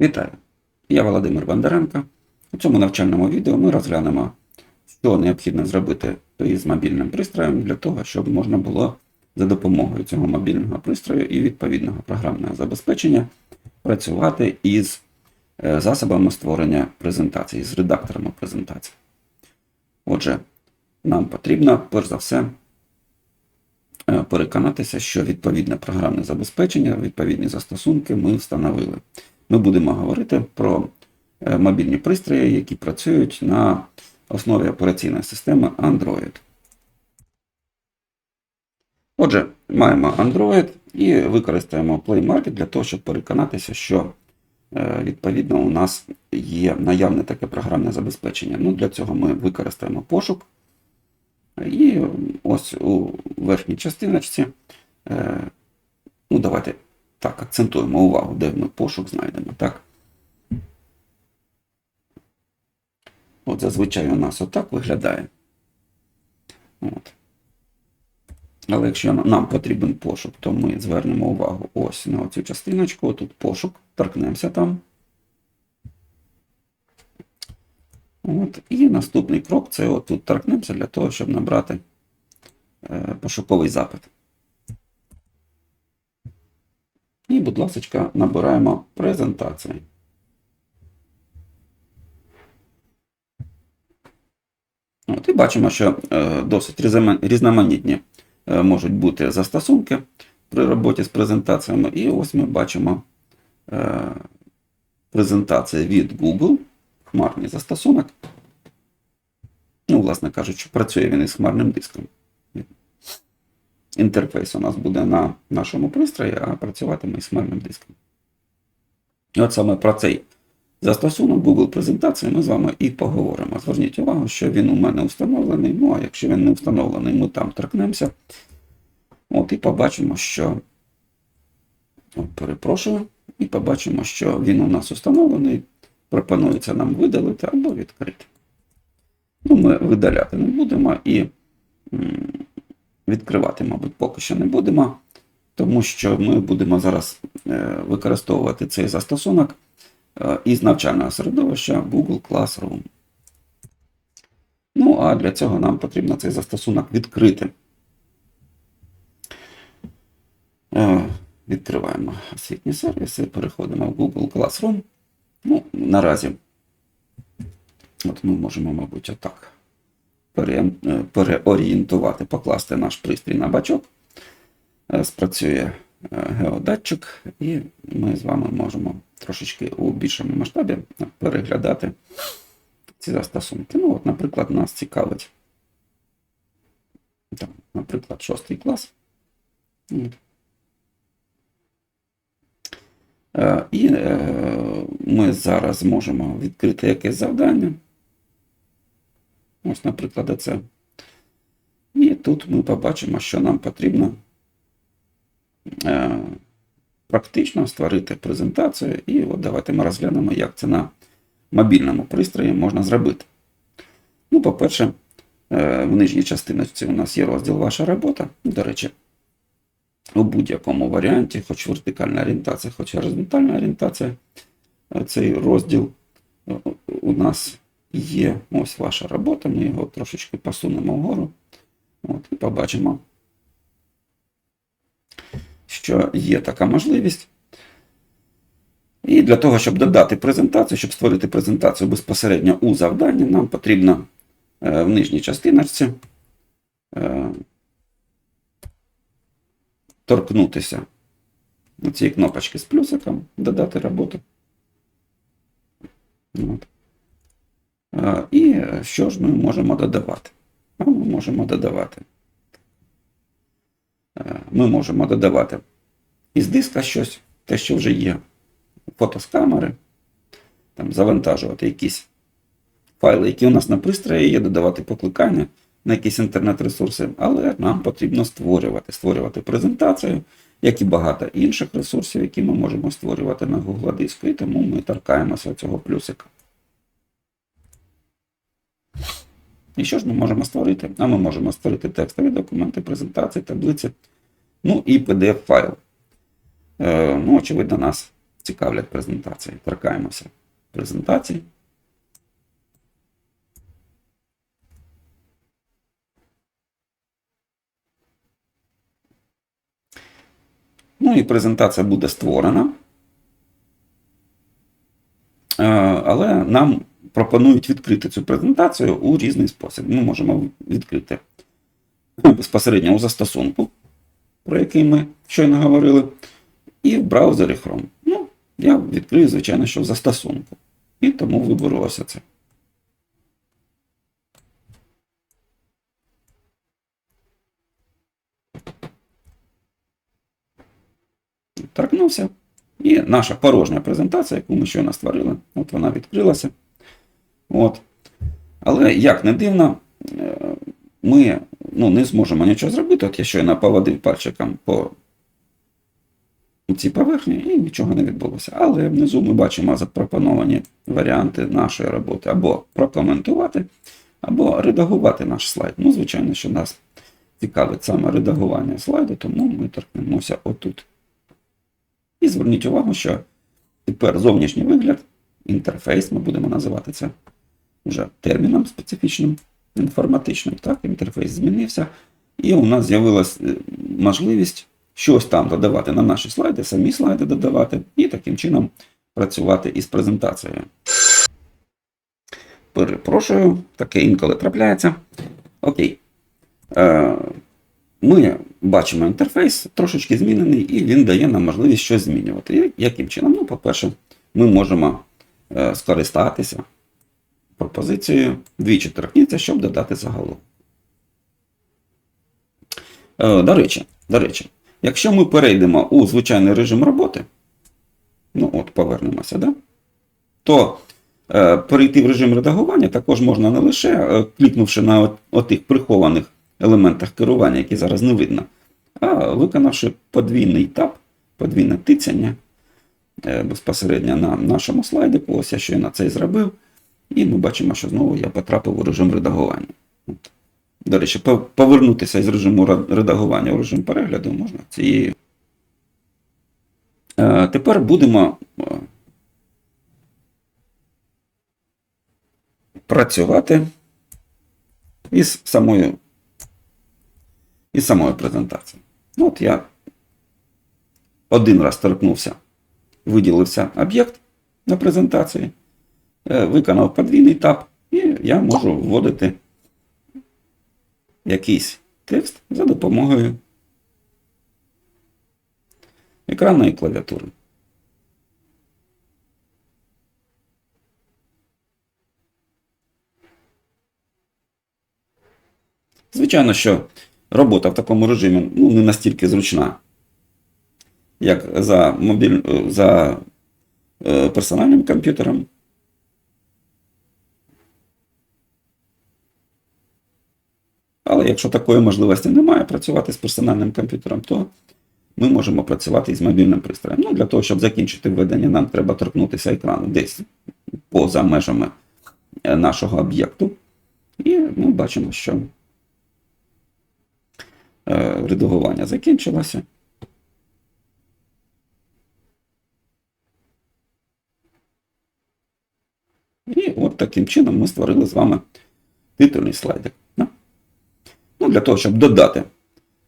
Вітаю! Я Володимир Бондаренко. У цьому навчальному відео ми розглянемо, що необхідно зробити із мобільним пристроєм для того, щоб можна було за допомогою цього мобільного пристрою і відповідного програмного забезпечення працювати із е, засобами створення презентацій, з редакторами презентацій. Отже, нам потрібно, перш за все, е, переконатися, що відповідне програмне забезпечення, відповідні застосунки ми встановили. Ми будемо говорити про е, мобільні пристрої, які працюють на основі операційної системи Android. Отже, маємо Android і використаємо Play Market для того, щоб переконатися, що е, відповідно у нас є наявне таке програмне забезпечення. Ну, Для цього ми використаємо пошук. І ось у верхній частиночці, е, ну давайте так, акцентуємо увагу, де ми пошук знайдемо. Так? От зазвичай у нас отак виглядає. От. Але якщо нам потрібен пошук, то ми звернемо увагу ось на цю частиночку. Тут пошук, торкнемося там. От. І наступний крок це отут торкнемося для того, щоб набрати е, пошуковий запит. І, будь ласка, набираємо презентації. От, І бачимо, що е, досить різноманітні е, можуть бути застосунки при роботі з презентаціями. І ось ми бачимо е, презентації від Google, хмарний застосунок. Ну, власне кажучи, працює він із хмарним диском. Інтерфейс у нас буде на нашому пристрої, а працюватиме із хмарним диском. І от саме про цей застосунок Google презентації ми з вами і поговоримо. Зверніть увагу, що він у мене встановлений. Ну, а якщо він не встановлений, ми там торкнемося. От і побачимо, що. От, перепрошую, і побачимо, що він у нас установлений. Пропонується нам видалити або відкрити. Ну, ми видаляти не будемо і відкривати, мабуть, поки що не будемо, тому що ми будемо зараз е, використовувати цей застосунок е, із навчального середовища Google Classroom. Ну, а для цього нам потрібно цей застосунок відкрити. Е, Відкриваємо освітні сервіси, переходимо в Google Classroom. Ну, наразі От ми можемо, мабуть, отак переорієнтувати, покласти наш пристрій на бачок. Е, Спрацює е, геодатчик, і ми з вами можемо трошечки у більшому масштабі переглядати ці застосунки. Ну, от, наприклад, нас цікавить, там, наприклад, шостий клас. Е, І е, ми зараз можемо відкрити якесь завдання. Ось, наприклад, це. І тут ми побачимо, що нам потрібно е, практично створити презентацію. І от давайте ми розглянемо, як це на мобільному пристрої можна зробити. Ну, по-перше, е, в нижній частиночці у нас є розділ Ваша робота. До речі, у будь-якому варіанті, хоч вертикальна орієнтація, хоч горизонтальна орієнтація, цей розділ у нас є ось ваша робота. Ми його трошечки посунемо вгору. От, і побачимо, що є така можливість. І для того, щоб додати презентацію, щоб створити презентацію безпосередньо у завданні, нам потрібно е, в нижній частиночці е, торкнутися цієї кнопочки з плюсиком, додати роботу. От. І що ж ми можемо додавати? Ми можемо додавати. Ми можемо додавати із диска щось, те, що вже є, фото з камери, там, завантажувати якісь файли, які у нас на пристрої є, додавати покликання на якісь інтернет-ресурси, але нам потрібно створювати, створювати презентацію, як і багато інших ресурсів, які ми можемо створювати на Google диску, і тому ми торкаємося цього плюсика. І що ж ми можемо створити? А ми можемо створити текстові документи, презентації, таблиці, ну і PDF-файл. Е, ну, очевидно, нас цікавлять презентації. Торкаємося презентації. Ну і презентація буде створена. Е, Але нам пропонують відкрити цю презентацію у різний спосіб. Ми можемо відкрити безпосередньо у застосунку, про який ми щойно говорили, і в браузері Chrome. Ну, я відкрию, звичайно, що в застосунку. І тому виберу це. Торкнувся. І наша порожня презентація, яку ми щойно створили, от вона відкрилася. От. Але як не дивно, е, ми ну, не зможемо нічого зробити. От я щойно поводив пальчиком по цій поверхні і нічого не відбулося. Але внизу ми бачимо запропоновані варіанти нашої роботи або прокоментувати, або редагувати наш слайд. Ну, звичайно, що нас цікавить саме редагування слайду, тому ми торкнемося отут. І зверніть увагу, що тепер зовнішній вигляд, інтерфейс, ми будемо називати це вже терміном специфічним, інформатичним. Так, інтерфейс змінився. І у нас з'явилася можливість щось там додавати на наші слайди, самі слайди додавати, і таким чином працювати із презентацією. Перепрошую, таке інколи трапляється. Окей. Е, Ми бачимо інтерфейс трошечки змінений, і він дає нам можливість щось змінювати. Яким чином? Ну, по-перше, ми можемо е, скористатися пропозицією двічі торкніться, щоб додати заголовок. Е, До речі, до речі, якщо ми перейдемо у звичайний режим роботи, ну от повернемося, да? то е, перейти в режим редагування також можна не лише е, клікнувши на от, отих прихованих елементах керування, які зараз не видно, а виконавши подвійний тап, подвійне тицяння е, безпосередньо на нашому слайдику. Ось я щойно це і зробив. І ми бачимо, що знову я потрапив у режим редагування. До речі, повернутися із режиму редагування у режим перегляду можна цією. Е, Тепер будемо е, працювати із самою, із самою презентацією. Ну, от я один раз торкнувся, виділився об'єкт на презентації, виконав подвійний тап, і я можу вводити якийсь текст за допомогою екранної клавіатури. Звичайно, що робота в такому режимі ну, не настільки зручна, як за, мобіль... е, за е, персональним комп'ютером. Але якщо такої можливості немає працювати з персональним комп'ютером, то ми можемо працювати із мобільним пристроєм. Ну, для того, щоб закінчити введення, нам треба торкнутися екрану десь поза межами е, нашого об'єкту. І ми бачимо, що е, редагування закінчилося. І от таким чином ми створили з вами титульний слайдик. Ну, для того, щоб додати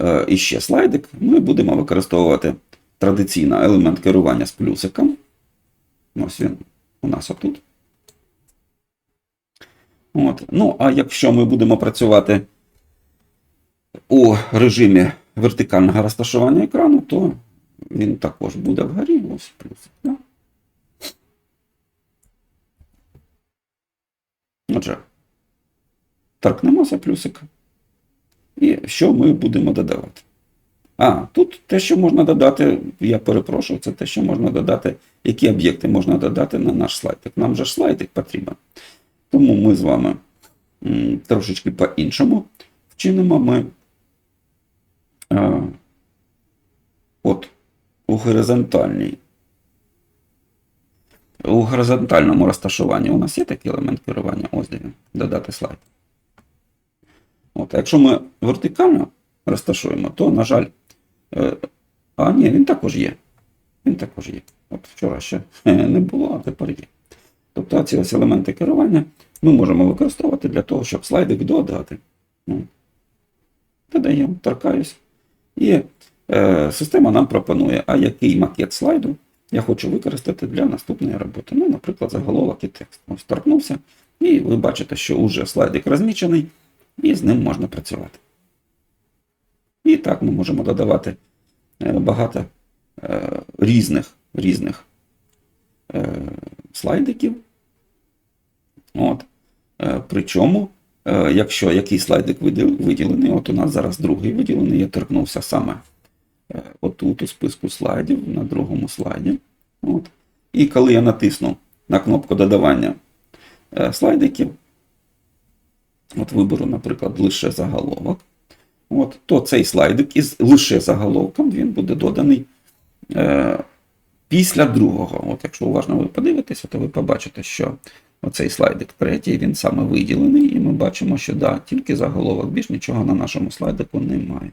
е, іще слайдик, ми будемо використовувати традиційно елемент керування з плюсиком. Ось він у нас отут. От. Ну, а якщо ми будемо працювати у режимі вертикального розташування екрану, то він також буде вгорі. Ось плюсик. Да? Отже, торкнемося плюсика. І що ми будемо додавати? А, тут те, що можна додати, я перепрошую, це те, що можна додати, які об'єкти можна додати на наш слайдик. Нам же слайдик потрібен. Тому ми з вами трошечки по-іншому вчинимо ми. А, от у горизонтальній. У горизонтальному розташуванні у нас є такий елемент керування. Ось. Додати слайд. От, якщо ми вертикально розташуємо, то, на жаль, е, а ні, він також є. Він також є. От вчора ще е, не було, а тепер є. Тобто ці ось елементи керування ми можемо використовувати для того, щоб слайдик додати. Ну, додаємо, торкаюсь. І е, система нам пропонує, а який макет слайду я хочу використати для наступної роботи. Ну, наприклад, заголовок і текст. Ось торкнувся, і ви бачите, що вже слайдик розмічений, і з ним можна працювати. І так ми можемо додавати е, багато е, різних, різних е, слайдиків. От. Причому, якщо якийсь слайдик виділений, от у нас зараз другий виділений, я торкнувся саме отут у списку слайдів, на другому слайді. От. І коли я натисну на кнопку додавання слайдиків, от виберу, наприклад, лише заголовок, от, то цей слайдик із лише заголовком він буде доданий е, після другого. От, якщо уважно ви подивитеся, то ви побачите, що оцей слайдик третій, він саме виділений, і ми бачимо, що да, тільки заголовок, більш нічого на нашому слайдику немає.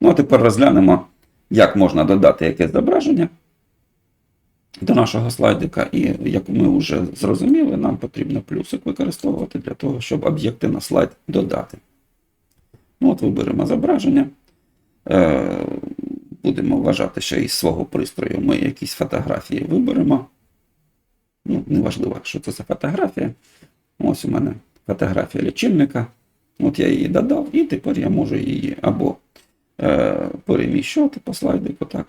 Ну, а тепер розглянемо, як можна додати якесь зображення до нашого слайдика. І як ми вже зрозуміли, нам потрібно плюсик використовувати для того, щоб об'єкти на слайд додати. Ну, от виберемо зображення. Е, Будемо вважати, що із свого пристрою ми якісь фотографії виберемо. Ну, неважливо, що це за фотографія. Ось у мене фотографія лічильника. От я її додав, і тепер я можу її або е, переміщувати по слайдику, так.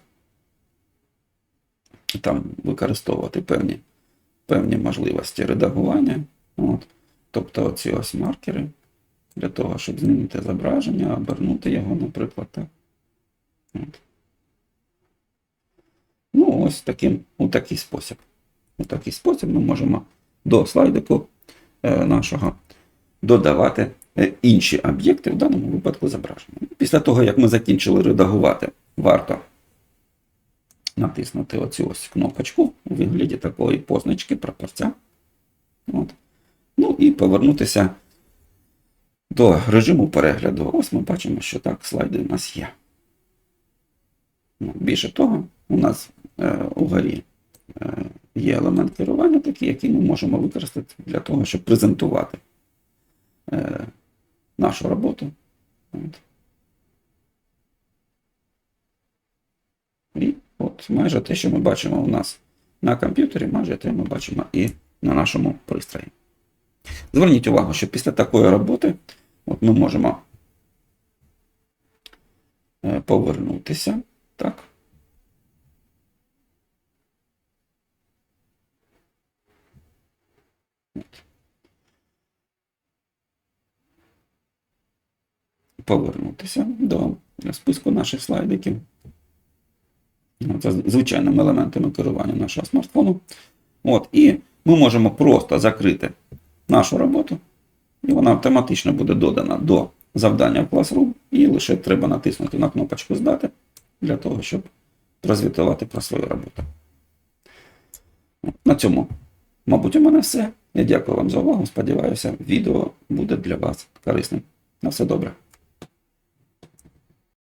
Там використовувати певні, певні можливості редагування. От. Тобто оці ось маркери для того, щоб змінити зображення, обернути його, наприклад, так. От. Ну, ось таким, у такий спосіб. У такий спосіб ми можемо до слайдику е, нашого додавати е, інші об'єкти, в даному випадку зображення. Після того, як ми закінчили редагувати, варто натиснути оцю ось кнопочку у вигляді такої позначки прапорця. От. Ну і повернутися до режиму перегляду. Ось ми бачимо, що так, слайди у нас є. Ну, Більше того, у нас е, угорі е, є елемент керування, такий, який ми можемо використати для того, щоб презентувати е, нашу роботу. От. І от майже те, що ми бачимо у нас на комп'ютері, майже те ми бачимо і на нашому пристрої. Зверніть увагу, що після такої роботи от ми можемо е, повернутися. Так. Повернутися до списку наших слайдиків. Це звичайними елементами керування нашого смартфону. От, І ми можемо просто закрити нашу роботу, і вона автоматично буде додана до завдання в Classroom, і лише треба натиснути на кнопочку Здати для того, щоб прозвітувати про свою роботу. На цьому, мабуть, у мене все. Я дякую вам за увагу. Сподіваюся, відео буде для вас корисним. На все добре.